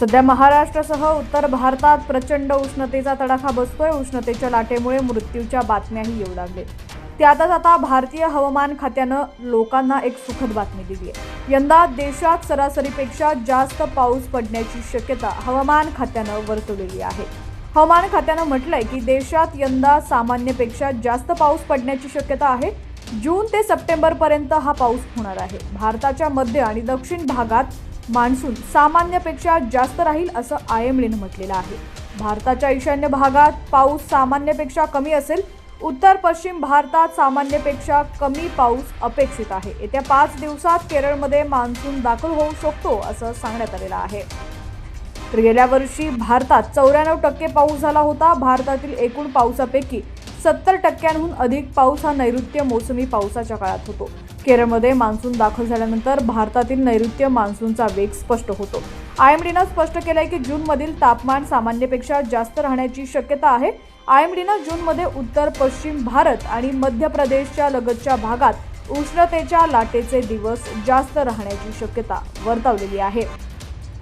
सध्या महाराष्ट्रासह उत्तर भारतात प्रचंड उष्णतेचा तडाखा बसतोय. उष्णतेच्या लाटेमुळे मृत्यूच्या बातम्याही येऊ लागले. त्यातच आता भारतीय हवामान खात्यानं लोकांना एक सुखद बातमी दिली आहे. यंदा देशात सरासरीपेक्षा जास्त पाऊस पडण्याची शक्यता हवामान खात्यानं वर्तवलेली आहे. हवामान खात्यानं म्हटलंय की देशात यंदा सामान्यपेक्षा जास्त पाऊस पडण्याची शक्यता आहे. जून ते सप्टेंबरपर्यंत हा पाऊस होणार आहे. भारताच्या मध्य आणि दक्षिण भागात मान्सून सामान्यपेक्षा जास्त राहील असं आय एम डीनं म्हटलेलं आहे. भारताच्या ईशान्य भागात पाऊस सामान्यपेक्षा कमी असेल. उत्तर पश्चिम भारतात सामान्यपेक्षा कमी पाऊस अपेक्षित आहे. येत्या पाच दिवसात केरळमध्ये मान्सून दाखल होऊ शकतो असं सांगण्यात आलेलं आहे. तर गेल्या वर्षी भारतात चौऱ्याण्णव टक्के पाऊस झाला होता. भारतातील एकूण पावसापैकी सत्तर टक्क्यांहून अधिक पाऊस हा नैऋत्य मोसमी पावसाच्या काळात होतो. केरळमध्ये मान्सून दाखल झाल्यानंतर भारतातील नैऋत्य मान्सूनचा वेग स्पष्ट होतो. आय एम डीनं स्पष्ट केलंय की जूनमधील तापमान सामान्यपेक्षा जास्त राहण्याची शक्यता आहे. आय एम डीनं जूनमध्ये उत्तर पश्चिम भारत आणि मध्य प्रदेशच्या लगतच्या भागात उष्णतेच्या लाटेचे दिवस जास्त राहण्याची शक्यता वर्तवलेली आहे.